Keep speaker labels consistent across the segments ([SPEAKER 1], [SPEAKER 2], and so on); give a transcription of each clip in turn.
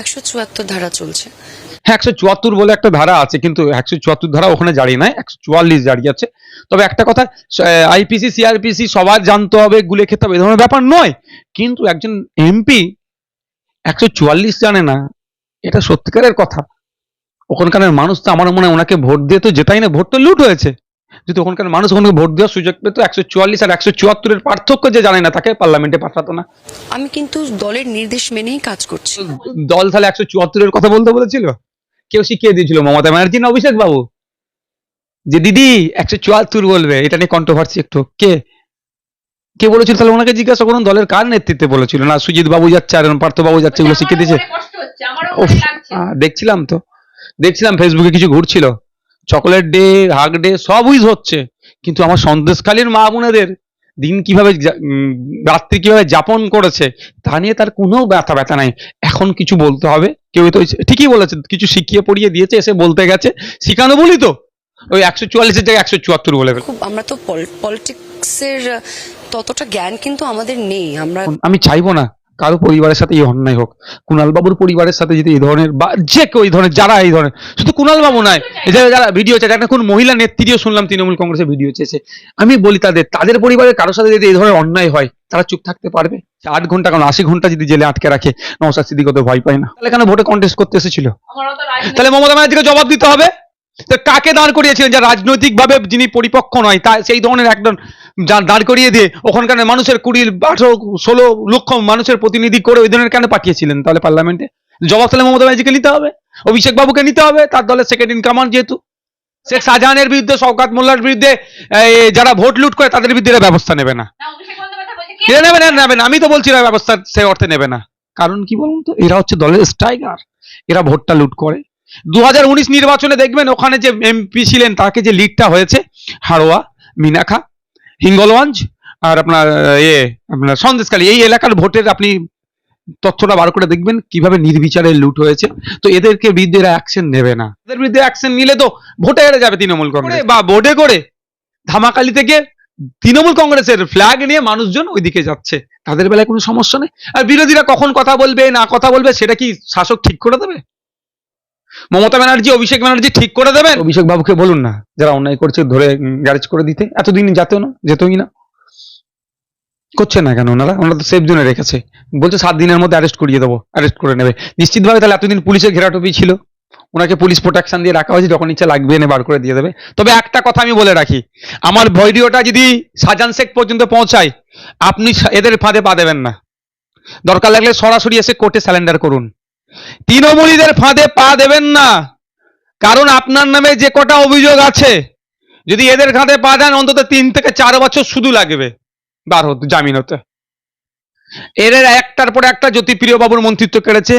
[SPEAKER 1] একশো চুয়াত্তর ধারা চলছে।
[SPEAKER 2] হ্যাঁ একশো চুয়াত্তর বলে একটা ধারা আছে, কিন্তু একশো চুয়াত্তর ধারা ওখানে জারি নাই একশো চুয়াল্লিশ জারি আছে। তবে একটা কথা আইপিসি, সিআরপিসি সবার জানতে হবে, গুলে খেতে হবে, এ ধরনের ব্যাপার নয়। কিন্তু একজন এমপি একশো চুয়াল্লিশ জানে না, এটা সত্যিকারের কথা। ওখানকার মানুষ তো আমার মনে হয় ওনাকে ভোট দিয়ে তো যেটাই না, ভোট তো লুট হয়েছে। যদি ওখানকার মানুষ ওখানে ভোট দেওয়ার সুযোগ পেতো একশো চুয়াল্লিশ আর একশো চুয়াত্তরের পার্থক্য যে জানে না তাকে পার্লামেন্টে পাঠাতো না।
[SPEAKER 1] আমি কিন্তু দলের নির্দেশ মেনেই কাজ করছি।
[SPEAKER 2] দল তাহলে একশো চুয়াত্তরের কথা বলতে বলেছিল? কেউ শিখিয়ে দিয়েছিল মমতা ব্যানার্জি না অভিষেক বাবু? যে দিদি একশো চুয়াত্তর বলবে এটা নিয়ে কন্ট্রোভার্সি একটু। কে? কে বলেছিল তাহলে ওনাকে জিজ্ঞাসা করুন দলের কার নেতৃত্বে বলেছিল? না সুজিত বাবু যাচ্ছে আর পার্থ বাবু যাচ্ছে এগুলো শিখিয়ে দিয়েছে।
[SPEAKER 3] কষ্ট হচ্ছে আমারও
[SPEAKER 2] উফ,
[SPEAKER 3] লাগছে
[SPEAKER 2] আহ, দেখছিলাম তো। দেখছিলাম ফেসবুকে কিছু ঘুরছিল। চকলেট ডে হাগ ডে সব উইজ হচ্ছে। কিন্তু আমার সন্দেশকালীন মা বোনেদের দিন কীভাবে রাত্রি কীভাবে যাপন করেছে তা নিয়ে তার কোনো ব্যথা ব্যথা নাই। এখন কিছু বলতে হবে। কেউ তো ঠিকই বলেছে কিছু শিখিয়ে পড়িয়ে দিয়েছে এসে বলতে গেছে। শিখানো বলি তো? ওই একশো চুয়াল্লিশের জায়গায় একশো চুয়াত্তর বলে
[SPEAKER 1] খুব আমরা তো পলিটিক্সের ততটা জ্ঞান কিন্তু আমাদের নেই। আমরা
[SPEAKER 2] আমি চাইব না। কারও পরিবারের সাথে এই অন্যায় হোক কুণাল বাবুর পরিবারের সাথে যদি এই ধরনের বা যে কেউ এই ধরনের যারা এই ধরনের শুধু কুণাল বাবু নয় এই যারা ভিডিও চাই একটা কোন মহিলা নেত্রীও শুনলাম তৃণমূল কংগ্রেসের ভিডিও চেয়েছে। আমি বলি তাদের তাদের পরিবারের কারোর সাথে যদি এই ধরনের অন্যায় হয় তারা চুপ থাকতে পারবে? আট ঘণ্টা কারণ আশি ঘণ্টা যদি জেলে আটকে রাখে নওশাদ সিদ্দিক ভয় পায় না। তাহলে কেন ভোটে কন্টেস্ট করতে এসেছিল? তাহলে মমতা ব্যানার্জিকে জবাব দিতে হবে? তো কাকে দাঁড় করিয়েছিলেন? যা রাজনৈতিকভাবে যিনি পরিপক্ক নয় তা সেই ধরনের একজন দাঁড় করিয়ে দিয়ে ওখানকার মানুষের কুড়ি আঠারো ষোলো লক্ষ মানুষের প্রতিনিধি করে ওই ধরনের কেন পাঠিয়েছিলেন? তাহলে পার্লামেন্টে? জবাব তাহলে মমতা ব্যানার্জিকে নিতে হবে অভিষেক বাবুকে নিতে হবে তার দলের সেকেন্ড ইন কমান্ড যেহেতু। শেখ শাহজাহানের বিরুদ্ধে শওকাত মোল্লার বিরুদ্ধে যারা ভোট লুট করে তাদের বিরুদ্ধে এরা ব্যবস্থা নেবে না। নেবে? না নেবে না আমি তো বলছি না ব্যবস্থা সে অর্থে নেবে না। কারণ কি বলুন তো এরা হচ্ছে দলের স্ট্রাইকার এরা ভোটটা লুট করে। দু হাজার উনিশ নির্বাচনে দেখবেন ওখানে যে এমপি ছিলেন, তাকে যে লিডটা হয়েছে হাড়োয়া মিনাখা, হিঙ্গলগঞ্জ আর আপনার ইয়ে আপনার সন্দেশকালী এই এলাকার ভোটের আপনি তথ্যটা বার করে দেখবেন, কীভাবে নির্বিচারে লুট হয়েছে। তো এদেরকে বিরুদ্ধে অ্যাকশন নেবে না। এদের বিরুদ্ধে অ্যাকশন নিলে তো ভোটে হেরে যাবে তৃণমূল কংগ্রেস। বা বোর্ডে করে ধামাকালি থেকে তৃণমূল কংগ্রেসের ফ্ল্যাগ নিয়ে মানুষজন ওইদিকে যাচ্ছে। তাদের বেলায় কোনো সমস্যা নেই। আর বিরোধীরা কখন কথা বলবে, না কথা বলবে, সেটা কি শাসক ঠিক করে দেবে? মমতা ব্যানার্জি, অভিষেক ব্যানার্জি ঠিক করে দেবেন? অভিষেক বাবুকে বলুন না, যারা অন্যায় করছে, ধরে গ্যারেজ করে দিতে। এতদিন যেতেও না, যেতই না। করছে না কেন ওনারা? ওনারা তো সেফ জোনে রেখেছে। বলছে সাত দিনের মধ্যে অ্যারেস্ট করিয়ে দেবো অ্যারেস্ট করে নেবে। নিশ্চিতভাবে তাহলে এতদিন পুলিশের ঘেরাটপি ছিল। ওনাকে পুলিশ প্রোটেকশন দিয়ে রাখা হয়েছে, যখন ইচ্ছা লাগবে এনে বার করে দিয়ে দেবে। তবে একটা কথা আমি বলে রাখি, আমার ভিডিওটা যদি সাজান শেখ পর্যন্ত পৌঁছায়, আপনি এদের ফাঁদে পা দেবেন না। দরকার লাগলে সরাসরি এসে কোর্টে স্যালেন্ডার করুন। তৃণমূলীদের ফাঁদে পা দেবেন না। কারণ আপনার নামে যে কটা অভিযোগ আছে, যদি এদের ফাঁদে পা দেন, অন্তত তিন থেকে চার বছর শুধু লাগবে বার হতে জামিন হতে এদের একটার পর একটা জ্যোতিপ্রিয় বাবুর মন্ত্রিত্ব কেড়েছে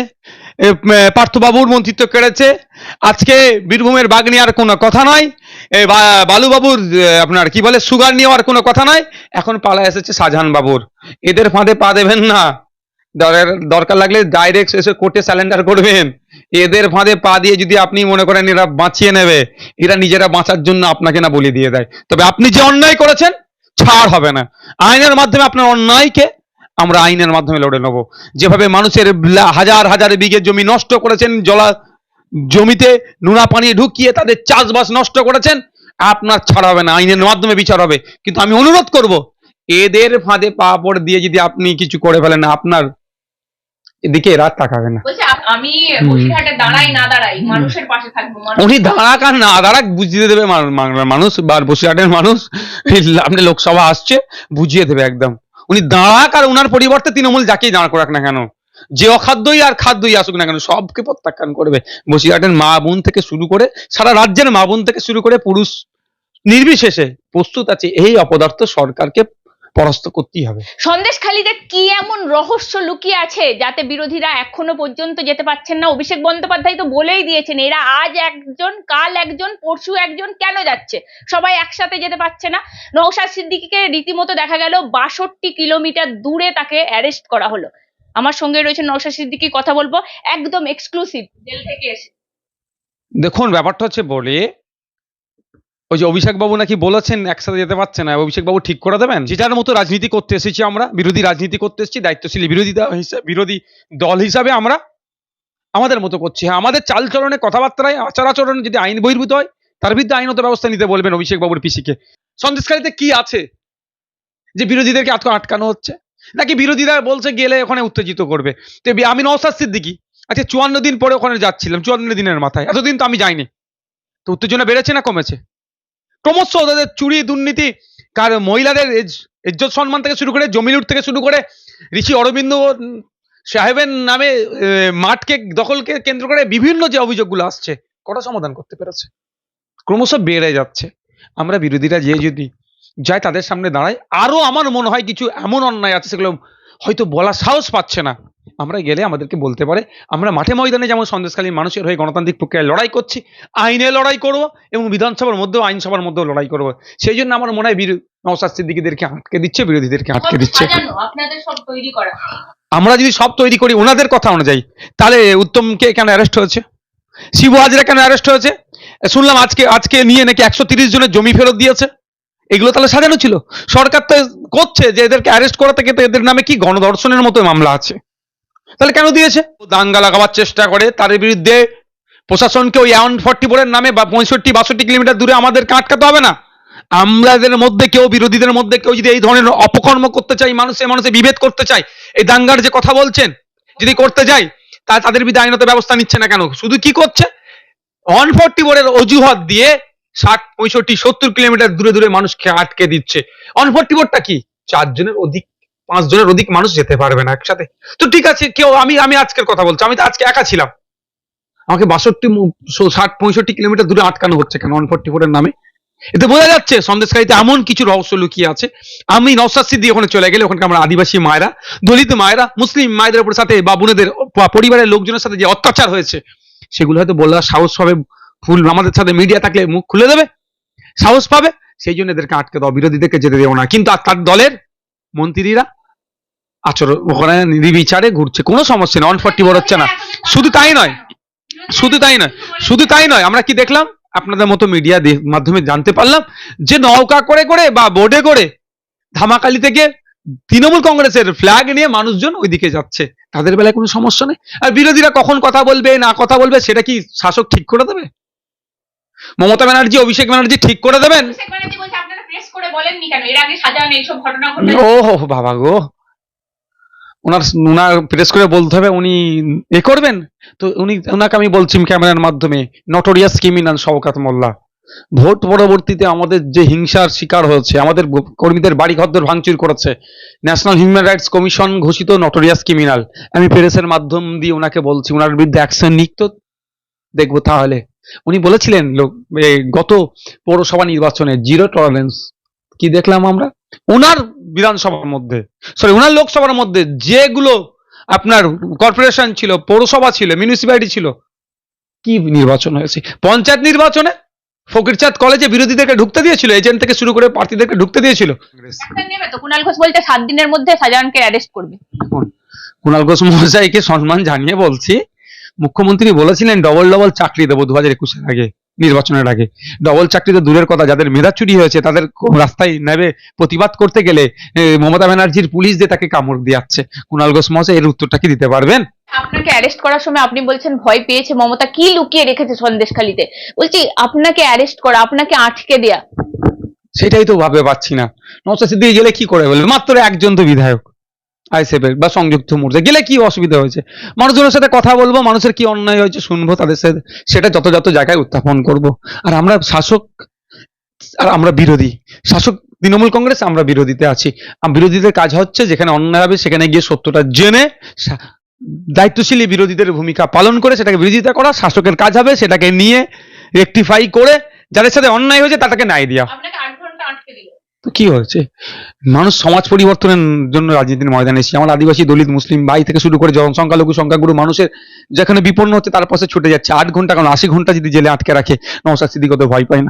[SPEAKER 2] পার্থবাবুর মন্ত্রিত্ব কেড়েছে। আজকে বীরভূমের বাঘ নিয়ে আর কোনো কথা নয় বালুবাবুর আপনার কি বলে, সুগার নিয়ে আর কোনো কথা নয়, এখন পালা এসেছে শাহজাহান বাবুর এদের ফাঁদে পা দেবেন না। দরকার লাগলে ডাইরেক্ট এসে কোর্টে স্যালেন্ডার করবেন। এদের ফাঁদে পা দিয়ে যদি আপনি মনে করেন এরা বাঁচিয়ে নেবে, এরা নিজেরা বাঁচার জন্য আপনাকে না বলে দিয়ে দেয়। তবে আপনি যে অন্যায় করেছেন, ছাড় হবে না। আইনের মাধ্যমে আপনার অন্যায়কে আমরা আইনের মাধ্যমে লড়ে নেব। যেভাবে মানুষের হাজার হাজার বিঘে জমি নষ্ট করেছেন, জলা, জমিতে নোনা পানি ঢুকিয়ে তাদের চাষবাস নষ্ট করেছেন, আপনার ছাড় হবে না, আইনের মাধ্যমে বিচার হবে। কিন্তু আমি অনুরোধ করব, এদের ফাঁদে পা পড়ে দিয়ে যদি আপনি কিছু করে ফেলেন, আপনার এদিকে এরা তাকাবে না।
[SPEAKER 3] আমি বসিরহাটে দাঁড়াই না দাঁড়াই মানুষের পাশে থাকব
[SPEAKER 2] উনি দাঁড়াক আর না দাঁড়াক বুঝিয়ে দেবে মানুষ বা বসিরহাটের মানুষ। আপনি লোকসভা আসছে বুঝিয়ে দেবে একদম। উনি দাঁড়াক আর ওনার পরিবর্তে তৃণমূল যাকেই দাঁড় করাক না কেন। যে অখাদ্যই আর খাদ্যই আসুক না কেন সবকে প্রত্যাখ্যান করবে। বসিরহাটের মা বোন থেকে শুরু করে সারা রাজ্যের মা বোন থেকে শুরু করে পুরুষ। নির্বিশেষে প্রস্তুত আছে এই অপদার্থ সরকারকে পরাস্ত করতেই হবে।
[SPEAKER 3] সন্দেশখালীতে কি এমন রহস্য লুকিয়ে আছে যাতে বিরোধীরা এখনও পর্যন্ত যেতে পারছেন না? অভিষেক বন্দ্যোপাধ্যায় তো বলেই দিয়েছেন এরা আজ একজন কাল একজন পরশু একজন কেন যাচ্ছে? সবাই একসাথে যেতে পারছে না। নৌশাদ সিদ্দিকীকে রীতিমতো দেখা গেল বাষট্টি কিলোমিটার দূরে তাকে অ্যারেস্ট করা হলো। আমার সঙ্গে রয়েছে নৌশাদ সিদ্দিকী কথা বলব একদম এক্সক্লুসিভ জেল থেকে এসে।
[SPEAKER 2] দেখুন ব্যাপারটা হচ্ছে বলে ওই যে অভিষেক বাবু নাকি বলেছেন, একসাথে যেতে পারছে না। অভিষেক বাবু ঠিক করে দেবেন? যেটার মতো রাজনীতি করতে এসেছি আমরা, বিরোধী রাজনীতি করতে এসেছি, দায়িত্বশীল বিরোধী বিরোধী দল হিসাবে আমরা আমাদের মতো করছি। হ্যাঁ আমাদের চালচলনে কথাবার্তায় আচার আচরণ যদি আইন বহির্ভূত হয়, তার বিরুদ্ধে আইনত ব্যবস্থা নিতে বলবেন অভিষেক বাবুর পিসিকে। সন্দেশকারীতে কি আছে যে বিরোধীদেরকে আটকা আটকানো হচ্ছে? নাকি বিরোধীরা বলছে গেলে ওখানে উত্তেজিত করবে? তো আমি নওসাদ সিদ্দিকি। আচ্ছা চুয়ান্ন দিন পরে ওখানে যাচ্ছিলাম, চুয়ান্ন দিনের মাথায়। এতদিন তো আমি যাইনি। তো উত্তেজনা বেড়েছে না কমেছে? ক্রমশ তাদের চুরি, দুর্নীতি, কার মহিলাদের ইজ- ইজ্জত সম্মান থেকে শুরু করে জমিলুট থেকে শুরু করে ঋষি অরবিন্দ সাহেবের নামে মাঠকে দখলকে কেন্দ্র করে বিভিন্ন যে অভিযোগগুলো আসছে, কটা সমাধান করতে পেরেছে? ক্রমশ বেড়ে যাচ্ছে। আমরা বিরোধীরা যে যদি যায় তাদের সামনে দাঁড়ায় আরও আমার মনে হয় কিছু এমন অন্যায় আছে সেগুলো হয়তো বলা সাহস পাচ্ছে না। আমরা গেলে আমাদেরকে বলতে পারে আমরা মাঠে ময়দানে যেমন সন্দেশকালীন মানুষের হয়ে গণতান্ত্রিক প্রক্রিয়ায় লড়াই করছি আইনে লড়াই করব এবং বিধানসভার মধ্যেও আইনসভার মধ্যেও লড়াই করব। সেই জন্য আমার মনে হয় সিদ্দিকীদেরকে আটকে দিচ্ছে বিরোধীদেরকে আটকে দিচ্ছে। আমরা যদি সব তৈরি করি ওনাদের কথা অনুযায়ী তাহলে উত্তমকে কেন অ্যারেস্ট হয়েছে? শিবু হাজরা কেন অ্যারেস্ট হয়েছে? শুনলাম আজকে আজকে নিয়ে নাকি একশো তিরিশ জনের জমি ফেরত দিয়েছে। এগুলো তাহলে সাজানো ছিল। সরকার তো করছে যে এদেরকে অ্যারেস্ট করা থেকে তো এদের নামে কি গণধর্ষণের মতো মামলা আছে। তাহলে কেন দিয়েছে? দাঙ্গা লাগাবার চেষ্টা করে, তার বিরুদ্ধে প্রশাসনকে ওই ওয়ান ফর্টি ফোরের নামে বা পঁয়ষট্টি, বাষট্টি কিলোমিটার দূরে আমাদেরকে আটকাতে হবে না। আমাদের মধ্যে কেউ, বিরোধীদের মধ্যে কেউ যদি এই ধরনের অপকর্ম করতে চাই মানুষে মানুষে বিভেদ করতে চায়, এই দাঙ্গার যে কথা বলছেন, যদি করতে যাই তা তাদের বিরুদ্ধে আইনত ব্যবস্থা নিচ্ছে না কেন? শুধু কি করছে? ওয়ান ফোরটি বোর্ডের অজুহাত দিয়ে ষাট, পঁয়ষট্টি, সত্তর কিলোমিটার দূরে দূরে মানুষকে আটকে দিচ্ছে। ওয়ান ফোরটি বোর্ডটা কি? চারজনের অধিক পাঁচ জনের অধিক মানুষ যেতে পারবে না একসাথে। তো ঠিক আছে, কেউ আমি আমি আজকের কথা বলছি, আমি তো আজকে একা ছিলাম। আমাকে বাষট্টি ষাট, পঁয়ষট্টি কিলোমিটার দূরে আটকানো হচ্ছে কেন? ওয়ান ফোরটি ফোরের নামে। এতে বোঝা যাচ্ছে সন্দেশকারীতে এমন কিছু রহস্য লুকিয়ে আছে। আমি নওসাদ সিদ্দি ওখানে চলে গেলে, ওখানকার আমরা আদিবাসী মায়েরা, দলিত মায়েরা, মুসলিম মায়েদের উপর সাথে বা বোনেদের পরিবারের লোকজনের সাথে যে অত্যাচার হয়েছে, সেগুলো হয়তো বলার সাহস পাবে ফুল আমাদের সাথে মিডিয়া থাকলে মুখ খুলে দেবে, সাহস পাবে। সেই জন্য এদেরকে আটকে দাও বিরোধীদেরকে যেতে দেবো না। কিন্তু তার দলের মন্ত্রীরা আচরণ ওখানে নির্বিচারে ঘুরছে কোনো সমস্যা নেই ওয়ান ফর্টি বড় হচ্ছে না। শুধু তাই নয় শুধু তাই নয় শুধু তাই নয় আমরা কি দেখলাম? আপনাদের মতো মিডিয়া মাধ্যমে জানতে পারলাম যে নৌকা করে করে বা বোর্ডে করে ধামাকালি থেকে তৃণমূল কংগ্রেসের ফ্ল্যাগ নিয়ে মানুষজন ওইদিকে যাচ্ছে। তাদের বেলায় কোনো সমস্যা নেই? আর বিরোধীরা কখন কথা বলবে না কথা বলবে সেটা কি শাসক ঠিক করে দেবে? মমতা ব্যানার্জি অভিষেক ব্যানার্জি ঠিক করে দেবেন? ও বাবা গো। ওনার ওনার প্রেস করে বলতে হবে উনি এ করবেন? তো উনি ওনাকে আমি বলছি ক্যামেরার মাধ্যমে notorious criminal Shaukat Molla. Vote পরবর্তীতে আমাদের যে হিংসার শিকার হয়েছে, আমাদের কর্মীদের বাড়ি ঘরদর ভাঙচুর করেছে ন্যাশনাল হিউম্যান রাইটস কমিশন ঘোষিত নটোরিয়াস ক্রিমিনাল আমি প্রেসের মাধ্যম দিয়ে ওনাকে বলছি ওনার বিরুদ্ধে অ্যাকশন নিক তো, দেখব তাহলে। উনি বলেছিলেন গত পৌরসভা নির্বাচনে জিরো টলারেন্স কি দেখলাম আমরা? ওনার বিধানসভার মধ্যে সরি ওনার লোকসভার মধ্যে যেগুলো আপনার কর্পোরেশন ছিল পৌরসভা ছিল মিউনিসিপ্যালিটি ছিল কি নির্বাচন হয়েছে? পঞ্চায়েত নির্বাচনে ফকিরচাঁদ কলেজে বিরোধীদেরকে ঢুকতে দিয়েছিল এজেন্ট থেকে শুরু করে প্রার্থীদেরকে ঢুকতে দিয়েছিল।
[SPEAKER 3] কুণাল ঘোষ বলছে সাত দিনের মধ্যে সাজানকে অ্যারেস্ট করবে।
[SPEAKER 2] কুণাল ঘোষ মহাশয়কে সম্মান জানিয়ে বলছি মুখ্যমন্ত্রী বলেছিলেন ডবল ডবল চাকরি দেবো দু হাজার একুশের আগে। নির্বাচনের আগে। ডবল চাকরি তো দূরের কথা যাদের মেধা চুরি হয়েছে তাদের রাস্তায় নেবে প্রতিবাদ করতে গেলে মমতা ব্যানার্জির পুলিশ দিয়ে তাকে কামড় দিয়ে দিয়াচ্ছে কুণাল ঘোষ মহাশয় এর উত্তরটা কি দিতে পারবেন?
[SPEAKER 3] আপনাকে অ্যারেস্ট করার সময় আপনি বলছেন ভয় পেয়েছে মমতা কি লুকিয়ে রেখেছে সন্দেশখালিতে? বলছি আপনাকে অ্যারেস্ট করা আপনাকে আটকে দেয়া।
[SPEAKER 2] সেটাই তো ভাবে পাচ্ছি না। নওশাদ সিদ্দিকী গেলে কি করে বলবে? মাত্র একজন তো বিধায়ক। আইসেফের বা সংযুক্ত মোর্চা, গেলে কি অসুবিধা হয়েছে? মানুষজনের সাথে কথা বলব, মানুষের কি অন্যায় হয়েছে শুনব, তাদের সাথে সেটা যত যত জায়গায় উত্থাপন করব। আর আমরা শাসক, আর আমরা বিরোধী। শাসক তৃণমূল কংগ্রেস, আমরা বিরোধীতে আছি। বিরোধীদের কাজ হচ্ছে যেখানে অন্যায় হবে, সেখানে গিয়ে সত্যটা জেনে দায়িত্বশীল বিরোধীদের ভূমিকা পালন করে সেটাকে বিরোধিতা করা, শাসকের কাজ হবে, সেটাকে নিয়ে রেকটিফাই করে, যাদের সাথে অন্যায় হয়েছে তাদেরকে ন্যায় দেওয়া। তো কি হয়েছে? মানুষ সমাজ পরিবর্তনের জন্য রাজনীতির ময়দানে এসেছে। আমার আদিবাসী দলিত, মুসলিম ভাই থেকে শুরু করে জনসংখ্যালঘু, সংখ্যাগুরু মানুষের যেখানে বিপন্ন হচ্ছে তার পাশে ছুটে যাচ্ছে। আট ঘণ্টা কারণ আশি ঘণ্টা যদি জেলে আটকে রাখে নমস্কার সিদ্দিক তো ভয় পায় না।